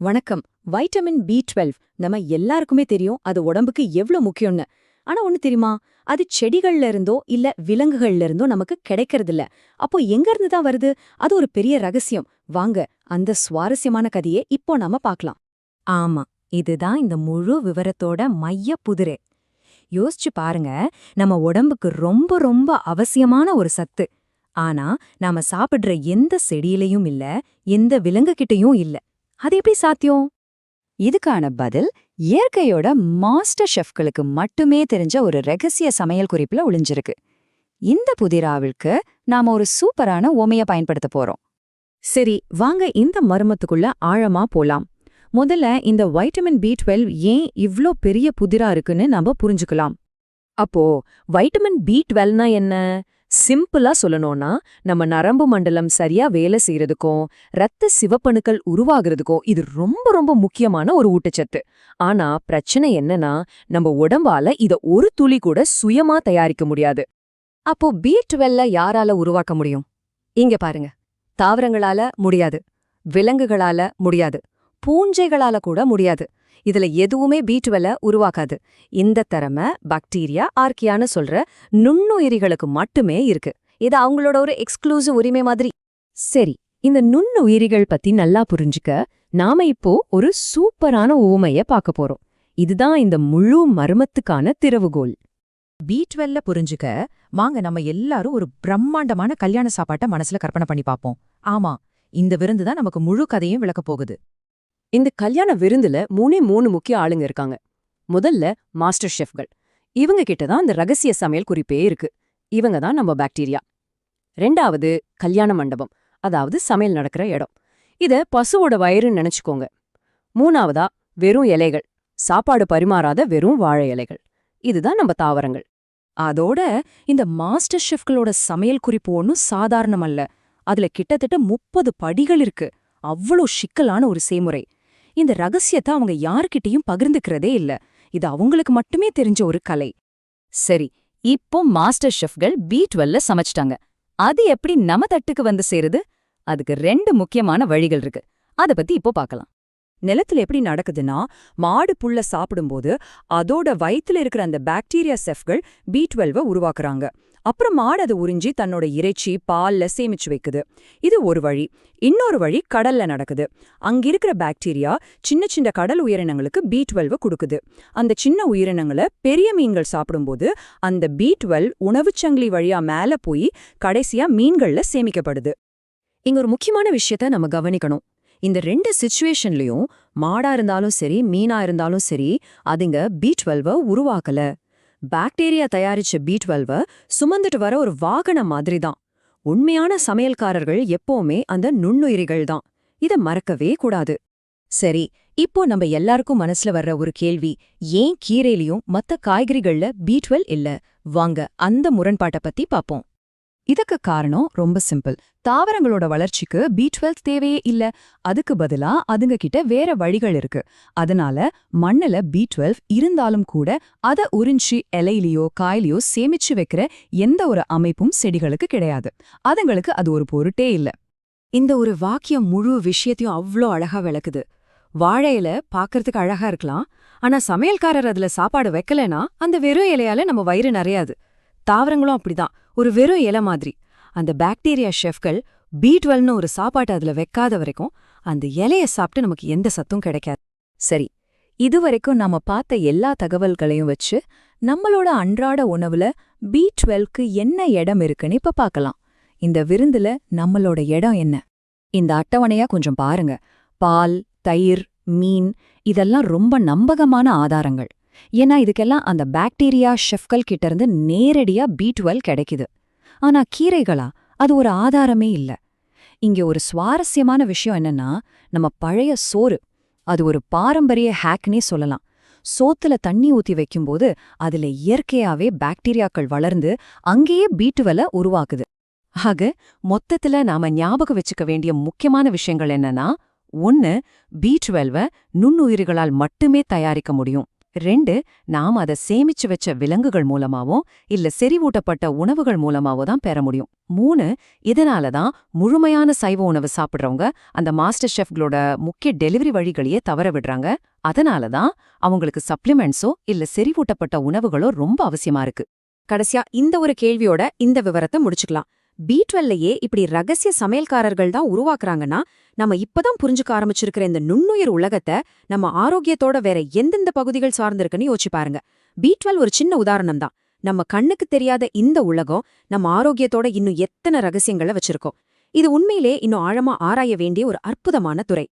வணக்கம். Vitamin B twelve நம்ம எல்லாருக்குமே தெரியும் அது உடம்புக்கு எவ்ளோ முக்கியம்னு. ஆனா ஒண்ணு தெரியுமா? அது செடிகள்ல இருந்தோ இல்ல விலங்குகள்ல இருந்தோ நமக்கு கிடைக்கறதில்ல. அப்போ எங்க இருந்து தான் வருது? அது ஒரு பெரிய ரகசியம். வாங்க அந்த சுவாரஸ்யமான கதையை இப்போ நாம பார்க்கலாம். ஆமா இதுதான் இந்த முழு விவரத்தோட மைய புதிரே. யோசிச்சு பாருங்க நம்ம உடம்புக்கு ரொம்ப ரொம்ப அவசியமான ஒரு சத்து. ஆனா நாம சாப்பிடுற எந்த செடியிலையும் இல்ல எந்த விலங்குகிட்டயும் இல்ல. அது எப்படி சாத்தியம்? இதுக்கான பதில் இயற்கையோட மாஸ்டர் ஷெஃப்களுக்கு மட்டுமே தெரிஞ்ச ஒரு ரகசிய சமையல் குறிப்புல ஒளிஞ்சிருக்கு. இந்த புதிராவிற்கு நாம ஒரு சூப்பரான ஓமைய பயன்படுத்த போறோம். சரி வாங்க இந்த மர்மத்துக்குள்ள ஆழமா போலாம். முதல்ல இந்த வைட்டமின் பி டுவெல் ஏன் இவ்ளோ பெரிய புதிரா இருக்குன்னு நாம புரிஞ்சுக்கலாம். அப்போ வைட்டமின் பி டுவெல்னா என்ன? சிம்பிளா சொல்லணும்னா நம்ம நரம்பு மண்டலம் சரியா வேலை செய்யறதுக்கும் ரத்த சிவப்பணுக்கள் உருவாகிறதுக்கும் இது ரொம்ப ரொம்ப முக்கியமான ஒரு ஊட்டச்சத்து. ஆனா பிரச்சனை என்னன்னா நம்ம உடம்பால இத ஒரு துளி கூட சுயமா தயாரிக்க முடியாது. அப்போ பி டுவெல்ல யாரால உருவாக்க முடியும்? இங்க பாருங்க. தாவரங்களால முடியாது. விலங்குகளால முடியாது. பூஞ்சைகளால கூட முடியாது. இதுல எதுவுமே பி டுவெல்ல உருவாக்காது. இந்த திறமை பாக்டீரியா ஆர்கியான்னு சொல்ற நுண்ணுயிரிகளுக்கு மட்டுமே இருக்கு. இது அவங்களோட ஒரு எக்ஸ்க்ளூசிவ் உரிமை மாதிரி. சரி இந்த நுண்ணுயிரிகள் பத்தி நல்லா புரிஞ்சுக்க நாம இப்போ ஒரு சூப்பரான ஓமைய பார்க்க போறோம். இதுதான் இந்த முழு மர்மத்துக்கான திறவுகோல் பி டுவெல்ல புரிஞ்சுக்க வாங்க நம்ம எல்லாரும் ஒரு பிரம்மாண்டமான கல்யாண சாப்பாட்டை மனசுல கற்பனை பண்ணி பாப்போம் ஆமா இந்த விருந்து தான் நமக்கு முழு கதையும் விளக்கப் போகுது. இந்த கல்யாண விருந்துல மூணே மூணு முக்கிய ஆளுங்க இருக்காங்க. முதல்ல மாஸ்டர் ஷெஃப்கள். இவங்க கிட்ட தான் இந்த ரகசிய சமையல் குறிப்பே இருக்கு. இவங்க தான் நம்ம பாக்டீரியா. ரெண்டாவது கல்யாண மண்டபம் அதாவது சமையல் நடக்கிற இடம். இத பசுவோட வயிறுன்னு நினைச்சுக்கோங்க. மூணாவதா வெறும் இலைகள் சாப்பாடு பரிமாறாத வெறும் வாழை இலைகள். இதுதான் நம்ம தாவரங்கள். அதோட இந்த மாஸ்டர் ஷெஃப்களோட சமையல் குறிப்பு ஒன்றும் சாதாரணம் அல்ல அதுல கிட்டத்தட்ட முப்பது படிகள் இருக்கு. அவ்வளோ சிக்கலான ஒரு செய்முறை. இந்த ரகசியத்தை அவங்க யார்கிட்டயும் பகிர்ந்துக்கிறதே இல்ல. இது அவங்களுக்கு மட்டுமே தெரிஞ்ச ஒரு கலை. சரி இப்போ மாஸ்டர் ஷெஃப்கள் பி டுவெல்ல சமைச்சிட்டாங்க. அது எப்படி நம்ம தட்டுக்கு வந்து சேருது? அதுக்கு ரெண்டு முக்கியமான வழிகள் இருக்கு. அத பத்தி இப்போ பார்க்கலாம் நிலத்துல எப்படி நடக்குதுன்னா மாடு புல்ல சாப்பிடும்போது அதோட வயித்துல இருக்கிற அந்த பாக்டீரியா செஃப்கள் பி டுவெல்வ உருவாக்குறாங்க. அப்புறம் மாடு அதை உறிஞ்சி தன்னோட இறைச்சி பால்ல சேமிச்சு வைக்குது. இது ஒரு வழி. இன்னொரு வழி கடல்ல நடக்குது. அங்கிருக்கிற பாக்டீரியா சின்ன சின்ன கடல் உயிரினங்களுக்கு பி டுவெல்வ் கொடுக்குது. அந்த சின்ன உயிரினங்களை பெரிய மீன்கள் சாப்பிடும்போது அந்த பி டுவெல் உணவுச்சங்கிலி வழியா மேல போய் கடைசியா மீன்கள்ல சேமிக்கப்படுது. இங்க ஒரு முக்கியமான விஷயத்த நம்ம கவனிக்கணும். இந்த ரெண்டு சிச்சுவேஷன்லயும் மாடா இருந்தாலும் சரி மீனா இருந்தாலும் சரி அதுங்க பி டுவெல்வ உருவாக்கல. பாக்டீரியா தயாரிச்ச பி டுவெல்வ சுமந்துட்டு வர ஒரு வாகனம் மாதிரி தான் உண்மையான சமையல்காரர்கள் எப்பவுமே அந்த நுண்ணுயிரிகள் தான். இத மறக்கவே கூடாது. சரி இப்போ நம்ம எல்லாருக்கும் மனசுல வர்ற ஒரு கேள்வி ஏன் கீரையிலயும் மத்த காய்கறிகள்ல பி டுவெல் இல்ல? வாங்க அந்த முரண்பாட்டை பத்தி பாப்போம். இதுக்கு காரணம் ரொம்ப சிம்பிள் தாவரங்களோட வளர்ச்சிக்கு பி டுவெல் தேவையே இல்ல. அதுக்கு பதிலா அதுங்க கிட்ட வேற வழிகள் இருக்கு. அதனால மண்ணுல பி டுவெல் இருந்தாலும் கூட அத உறிஞ்சி இலையிலையோ காயிலையோ சேமிச்சு வைக்கிற எந்த ஒரு அமைப்பும் செடிகளுக்கு கிடையாது. அதுங்களுக்கு அது ஒரு பொருட்டே இல்ல. இந்த ஒரு வாக்கியம் முழு விஷயத்தையும் அவ்ளோ அழகா விளக்குது. வாழை இலை பாக்கறதுக்கு அழகா இருக்கலாம். ஆனா சமையல்காரர் அதுல சாப்பாடு வைக்கலனா அந்த வெறும் இலையால நம்ம வயிறு நிறையாது. தாவரங்களும் அப்படிதான். ஒரு வெறும் இலை மாதிரி. அந்த பாக்டீரியா ஷெஃப்கள் பி டுவெல்னு ஒரு சாப்பாட்டு அதுல வைக்காத வரைக்கும் அந்த இலைய சாப்பிட்டு நமக்கு எந்த சத்தும் கிடைக்காது. சரி இதுவரைக்கும் நாம பார்த்த எல்லா தகவல்களையும் வச்சு நம்மளோட அன்றாட உணவுல பி டுவெல்க்கு என்ன இடம் இருக்குன்னு இப்ப பார்க்கலாம். இந்த விருந்துல நம்மளோட இடம் என்ன? இந்த அட்டவணையா கொஞ்சம் பாருங்க. பால் தயிர் மீன் இதெல்லாம் ரொம்ப நம்பகமான ஆதாரங்கள். ஏன்னா இதுக்கெல்லாம் அந்த பாக்டீரியா ஷெஃப்கள் கிட்ட இருந்து நேரடியா பி டுவெல் கிடைக்குது. ஆனா கீரைகளா? அது ஒரு ஆதாரமே இல்ல. இங்க ஒரு சுவாரஸ்யமான விஷயம் என்னன்னா நம்ம பழைய சோறு அது ஒரு பாரம்பரிய ஹேக்னே சொல்லலாம். சோத்துல தண்ணி ஊத்தி வைக்கும்போது அதுல இயற்கையாவே பாக்டீரியாக்கள் வளர்ந்து அங்கேயே பீட்டுவல உருவாக்குது. ஆக மொத்தத்துல நாம ஞாபகம் வச்சுக்க வேண்டிய முக்கியமான விஷயங்கள் என்னன்னா ஒன்னு பி டுவெல்வ நுண்ணுயிரிகளால் மட்டுமே தயாரிக்க முடியும். ரெண்டு நாம் அதை சேமிச்சு வச்ச விலங்குகள் மூலமாவோ இல்ல செறிவூட்டப்பட்ட உணவுகள் மூலமாவோ தான் பெற முடியும். மூணு இதனால தான் முழுமையான சைவ உணவு சாப்பிடுறவங்க அந்த மாஸ்டர் ஷெஃப்களோட முக்கிய டெலிவரி வழிகளையே தவற விடுறாங்க. அதனால தான் அவங்களுக்கு சப்ளிமெண்ட்ஸோ இல்ல செறிவூட்டப்பட்ட உணவுகளோ ரொம்ப அவசியமா இருக்கு. கடைசியா இந்த ஒரு கேள்வியோட இந்த விவரத்தை முடிச்சுக்கலாம். பி டுவெல்லையே இப்படி ரகசிய சமையல்காரர்கள் தான் உருவாக்குறாங்கன்னா நம்ம இப்பதான் புரிஞ்சுக்க ஆரம்பிச்சிருக்கிற இந்த நுண்ணுயிர் உலகத்தை நம்ம ஆரோக்கியத்தோட வேற எந்தெந்த பகுதிகள் சார்ந்திருக்குன்னு யோசிச்சு பாருங்க. பி டுவெல் ஒரு சின்ன உதாரணம் தான். நம்ம கண்ணுக்கு தெரியாத இந்த உலகம் நம்ம ஆரோக்கியத்தோட இன்னும் எத்தனை ரகசியங்களை வச்சிருக்கோம். இது உண்மையிலே இன்னும் ஆழமா ஆராய வேண்டிய ஒரு அற்புதமான துறை.